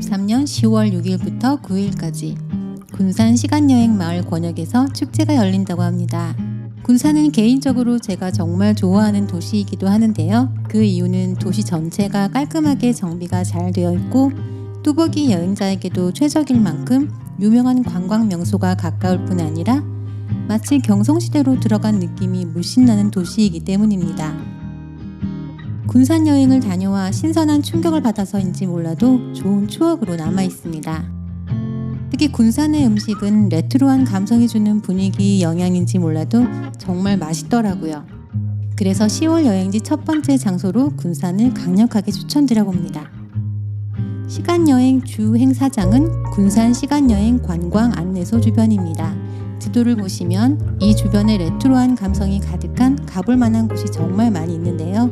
2023년 10월 6일부터 9일까지 군산 시간여행 마을 권역에서 축제가 열린다고 합니다. 군산은 개인적으로 제가 정말 좋아하는 도시이기도 하는데요. 그 이유는 도시 전체가 깔끔하게 정비가 잘 되어 있고 뚜벅이 여행자에게도 최적일 만큼 유명한 관광 명소가 가까울 뿐 아니라 마치 경성시대로 들어간 느낌이 물씬 나는 도시이기 때문입니다. 군산 여행을 다녀와 신선한 충격을 받아서인지 몰라도 좋은 추억으로 남아 있습니다. 특히 군산의 음식은 레트로한 감성이 주는 분위기 영향인지 몰라도 정말 맛있더라고요. 그래서 10월 여행지 첫 번째 장소로 군산을 강력하게 추천드려 봅니다. 시간여행 주 행사장은 군산 시간여행 관광 안내소 주변입니다. 지도를 보시면 이 주변에 레트로한 감성이 가득한 가볼 만한 곳이 정말 많이 있는데요.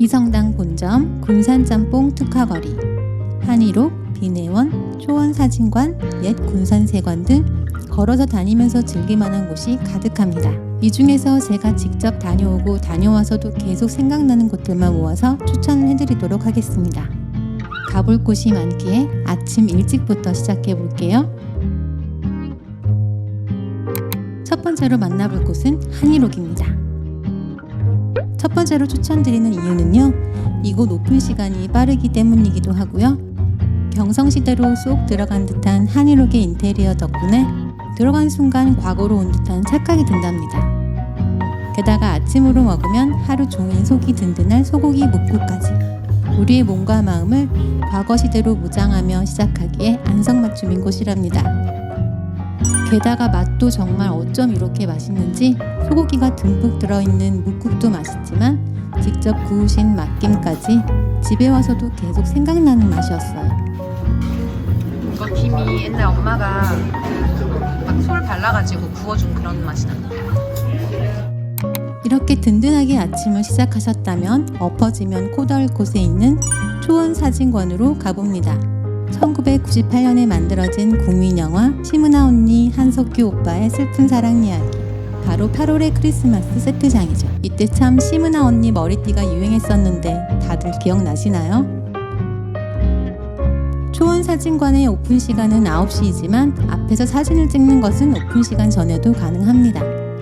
이성당 본점, 군산짬뽕 특화거리, 한의록, 비내원, 초원사진관, 옛 군산세관 등 걸어서 다니면서 즐길 만한 곳이 가득합니다. 이 중에서 제가 직접 다녀오고 다녀와서도 계속 생각나는 곳들만 모아서 추천을 해드리도록 하겠습니다. 가볼 곳이 많기에 아침 일찍부터 시작해 볼게요. 첫 번째로 만나볼 곳은 한의록입니다. 첫 번째로 추천드리는 이유는요. 이곳 오픈 시간이 빠르기 때문이기도 하고요. 경성시대로 쏙 들어간 듯한 한의록의 인테리어 덕분에 들어간 순간 과거로 온 듯한 착각이 든답니다. 게다가 아침으로 먹으면 하루 종일 속이 든든할 소고기 묵국까지 우리의 몸과 마음을 과거 시대로 무장하며 시작하기에 안성맞춤인 곳이랍니다. 게다가 맛도 정말 어쩜 이렇게 맛있는지 소고기가 듬뿍 들어있는 묵국도 맛있지만 직접 구우신 맛김까지 집에 와서도 계속 생각나는 맛이었어요. 이거 김이 옛날 엄마가 그막솔 발라가지고 구워준 그런 맛이 난다. 이렇게 든든하게 아침을 시작하셨다면 엎어지면 코덜 곳에 있는 초원 사진관으로 가봅니다. 1998년에 만들어진 국민영화 시문아 언니 한석규 오빠의 슬픈 사랑 이야기 바로 8월의 크리스마스 세트장이죠. 이때 참 시문아 언니 머리띠가 유행했었는데 다들 기억나시나요? 초원 사진관의 오픈 시간은 9시이지만 앞에서 사진을 찍는 것은 오픈 시간 전에도 가능합니다.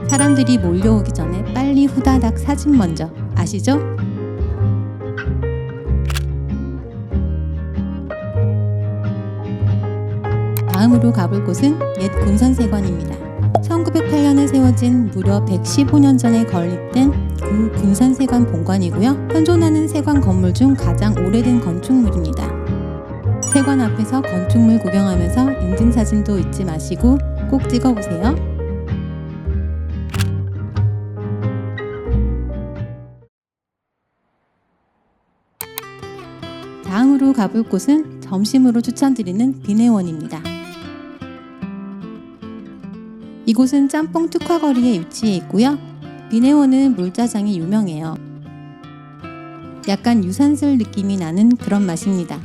사람들이 몰려오기 전에 빨리 후다닥 사진 먼저 아시죠? 다음으로 가볼 곳은 옛 군산세관입니다. 1908년에 세워진 무려 115년 전에 건립된 구 군산세관 본관이고요. 현존하는 세관 건물 중 가장 오래된 건축물입니다. 세관 앞에서 건축물 구경하면서 인증사진도 잊지 마시고 꼭 찍어보세요. 다음으로 가볼 곳은 점심으로 추천드리는 비내원입니다. 이곳은 짬뽕 특화거리에 위치해 있고요. 비내원은 물짜장이 유명해요. 약간 유산슬 느낌이 나는 그런 맛입니다.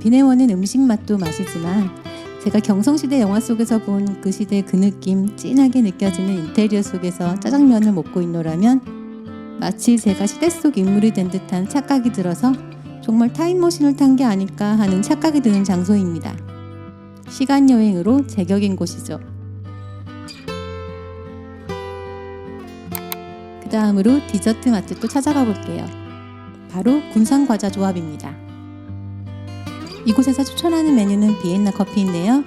비내원은 음식 맛도 맛이지만 제가 경성시대 영화 속에서 본 그 시대 그 느낌 진하게 느껴지는 인테리어 속에서 짜장면을 먹고 있노라면 마치 제가 시대 속 인물이 된 듯한 착각이 들어서 정말 타임머신을 탄 게 아닐까 하는 착각이 드는 장소입니다. 시간 여행으로 제격인 곳이죠. 다음으로 디저트 맛집도 찾아가 볼게요. 바로 군산 과자 조합입니다. 이곳에서 추천하는 메뉴는 비엔나 커피인데요.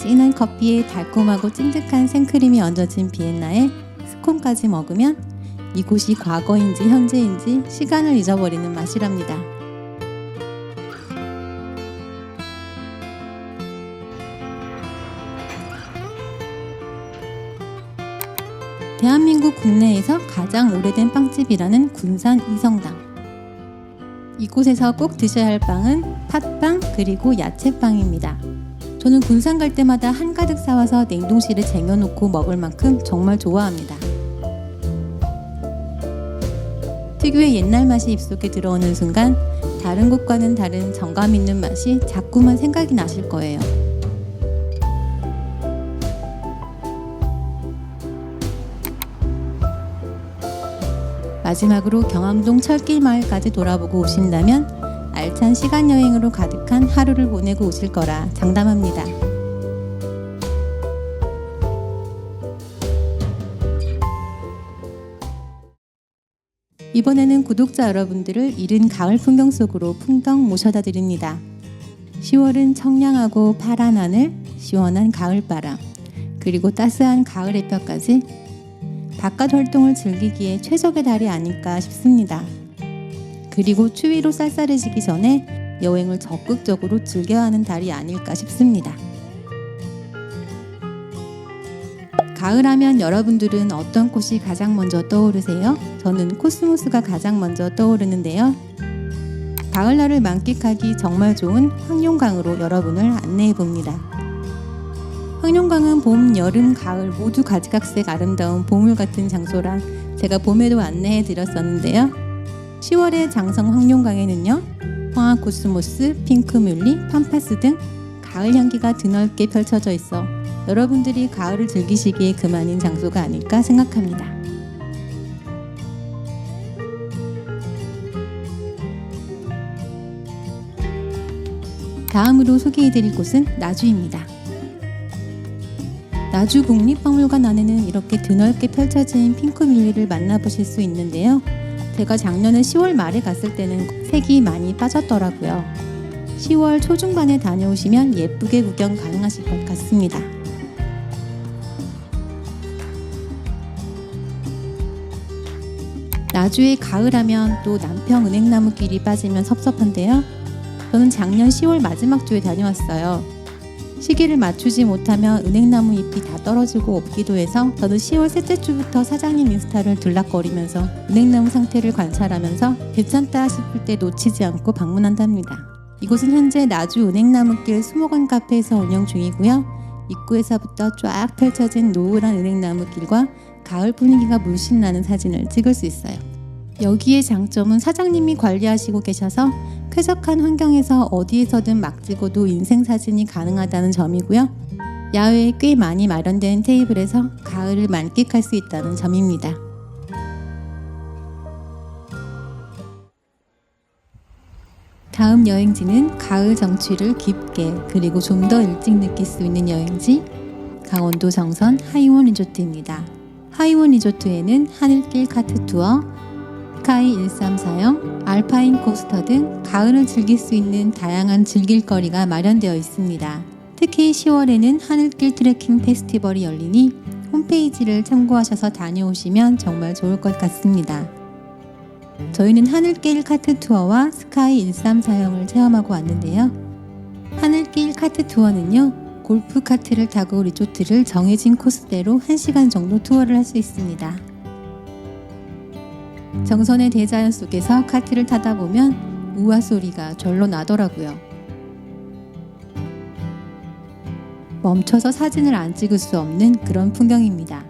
진한 커피에 달콤하고 찐득한 생크림이 얹어진 비엔나에 스콘까지 먹으면 이곳이 과거인지 현재인지 시간을 잊어버리는 맛이랍니다. 대한민국 국내에서 가장 오래된 빵집이라는 군산 이성당. 이곳에서 꼭 드셔야 할 빵은 팥빵 그리고 야채빵입니다. 저는 군산 갈 때마다 한가득 사와서 냉동실에 쟁여놓고 먹을 만큼 정말 좋아합니다. 특유의 옛날 맛이 입속에 들어오는 순간 다른 곳과는 다른 정감 있는 맛이 자꾸만 생각이 나실 거예요. 마지막으로 경암동 철길 마을까지 돌아보고 오신다면 알찬 시간 여행으로 가득한 하루를 보내고 오실 거라 장담합니다. 이번에는 구독자 여러분들을 이른 가을 풍경 속으로 풍덩 모셔다 드립니다. 10월은 청량하고 파란 하늘, 시원한 가을 바람, 그리고 따스한 가을 햇볕까지 바깥 활동을 즐기기에 최적의 달이 아닐까 싶습니다. 그리고 추위로 쌀쌀해지기 전에 여행을 적극적으로 즐겨야 하는 달이 아닐까 싶습니다. 가을 하면 여러분들은 어떤 꽃이 가장 먼저 떠오르세요? 저는 코스모스가 가장 먼저 떠오르는데요. 가을날을 만끽하기 정말 좋은 황룡강으로 여러분을 안내해 봅니다. 황룡강은 봄, 여름, 가을 모두 가지각색 아름다운 보물 같은 장소라 제가 봄에도 안내해 드렸었는데요. 10월의 장성 황룡강에는요, 황화 코스모스, 핑크뮬리, 팜파스 등 가을 향기가 드넓게 펼쳐져 있어 여러분들이 가을을 즐기시기에 그만인 장소가 아닐까 생각합니다. 다음으로 소개해드릴 곳은 나주입니다. 나주 국립박물관 안에는 이렇게 드넓게 펼쳐진 핑크뮬리를 만나보실 수 있는데요. 제가 작년에 10월 말에 갔을 때는 색이 많이 빠졌더라고요. 10월 초중반에 다녀오시면 예쁘게 구경 가능하실 것 같습니다. 나주의 가을하면 또 남평 은행나무길이 빠지면 섭섭한데요. 저는 작년 10월 마지막 주에 다녀왔어요. 시기를 맞추지 못하면 은행나무 잎이 다 떨어지고 없기도 해서 저는 10월 셋째 주부터 사장님 인스타를 들락거리면서 은행나무 상태를 관찰하면서 괜찮다 싶을 때 놓치지 않고 방문한답니다. 이곳은 현재 나주 은행나무길 수목원 카페에서 운영 중이고요. 입구에서부터 쫙 펼쳐진 노을한 은행나무 길과 가을 분위기가 물씬 나는 사진을 찍을 수 있어요. 여기의 장점은 사장님이 관리하시고 계셔서 쾌적한 환경에서 어디에서든 막 찍어도 인생 사진이 가능하다는 점이고요. 야외에 꽤 많이 마련된 테이블에서 가을을 만끽할 수 있다는 점입니다. 다음 여행지는 가을 정취를 깊게 그리고 좀 더 일찍 느낄 수 있는 여행지 강원도 정선 하이원 리조트입니다. 하이원 리조트에는 하늘길 카트 투어, 스카이 134형, 알파인 코스터 등 가을을 즐길 수 있는 다양한 즐길거리가 마련되어 있습니다. 특히 10월에는 하늘길 트레킹 페스티벌이 열리니 홈페이지를 참고하셔서 다녀오시면 정말 좋을 것 같습니다. 저희는 하늘길 카트 투어와 스카이 134형을 체험하고 왔는데요. 하늘길 카트 투어는요, 골프 카트를 타고 리조트를 정해진 코스대로 1시간 정도 투어를 할 수 있습니다. 정선의 대자연 속에서 카트를 타다 보면 우아 소리가 절로 나더라고요. 멈춰서 사진을 안 찍을 수 없는 그런 풍경입니다.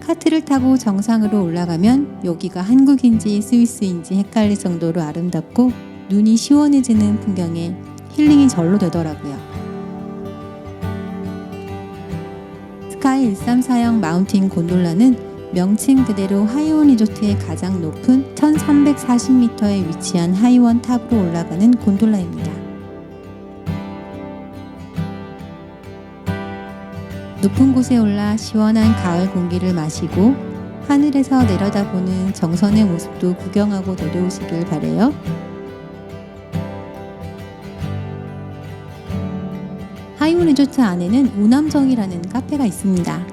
카트를 타고 정상으로 올라가면 여기가 한국인지 스위스인지 헷갈릴 정도로 아름답고 눈이 시원해지는 풍경에 힐링이 절로 되더라고요. 스카이 134형 마운틴 곤돌라는 명칭 그대로 하이원 리조트의 가장 높은 1340m에 위치한 하이원 탑으로 올라가는 곤돌라입니다. 높은 곳에 올라 시원한 가을 공기를 마시고 하늘에서 내려다보는 정선의 모습도 구경하고 내려오시길 바래요. 하이원 리조트 안에는 우남정이라는 카페가 있습니다.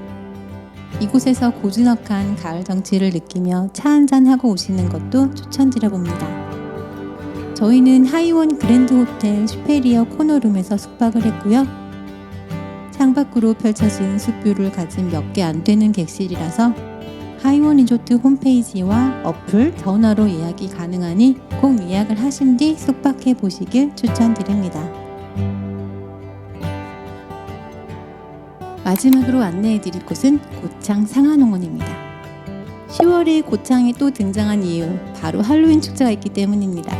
이곳에서 고즈넉한 가을 정취를 느끼며 차 한잔 하고 오시는 것도 추천드려 봅니다. 저희는 하이원 그랜드 호텔 슈페리어 코너룸에서 숙박을 했고요. 창밖으로 펼쳐진 숲뷰를 가진 몇 개 안 되는 객실이라서 하이원 리조트 홈페이지와 어플, 전화로 예약이 가능하니 꼭 예약을 하신 뒤 숙박해 보시길 추천드립니다. 마지막으로 안내해 드릴 곳은 고창 상하농원입니다. 10월에 고창이 또 등장한 이유 바로 할로윈 축제가 있기 때문입니다.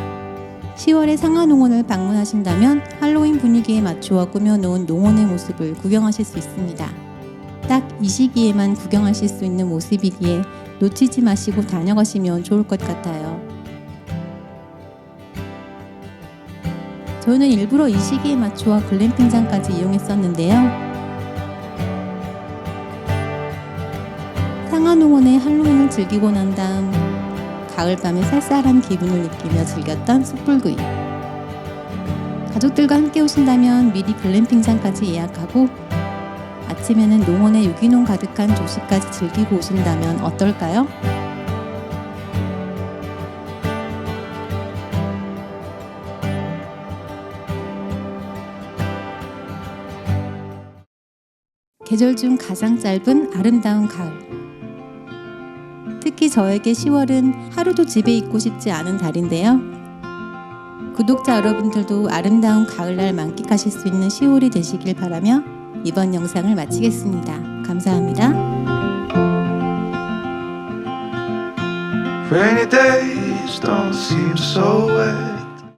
10월에 상하농원을 방문하신다면 할로윈 분위기에 맞추어 꾸며놓은 농원의 모습을 구경하실 수 있습니다. 딱 이 시기에만 구경하실 수 있는 모습이기에 놓치지 마시고 다녀가시면 좋을 것 같아요. 저희는 일부러 이 시기에 맞추어 글램핑장까지 이용했었는데요. 상하농원의 할로윈을 즐기고 난 다음 가을밤의 쌀쌀한 기분을 느끼며 즐겼던 숯불구이. 가족들과 함께 오신다면 미리 글램핑장까지 예약하고 아침에는 농원의 유기농 가득한 조식까지 즐기고 오신다면 어떨까요? 계절 중 가장 짧은 아름다운 가을. 특히 저에게 10월은 하루도 집에 있고 싶지 않은 달인데요. 구독자 여러분들도 아름다운 가을날 만끽하실 수 있는 10월이 되시길 바라며 이번 영상을 마치겠습니다. 감사합니다.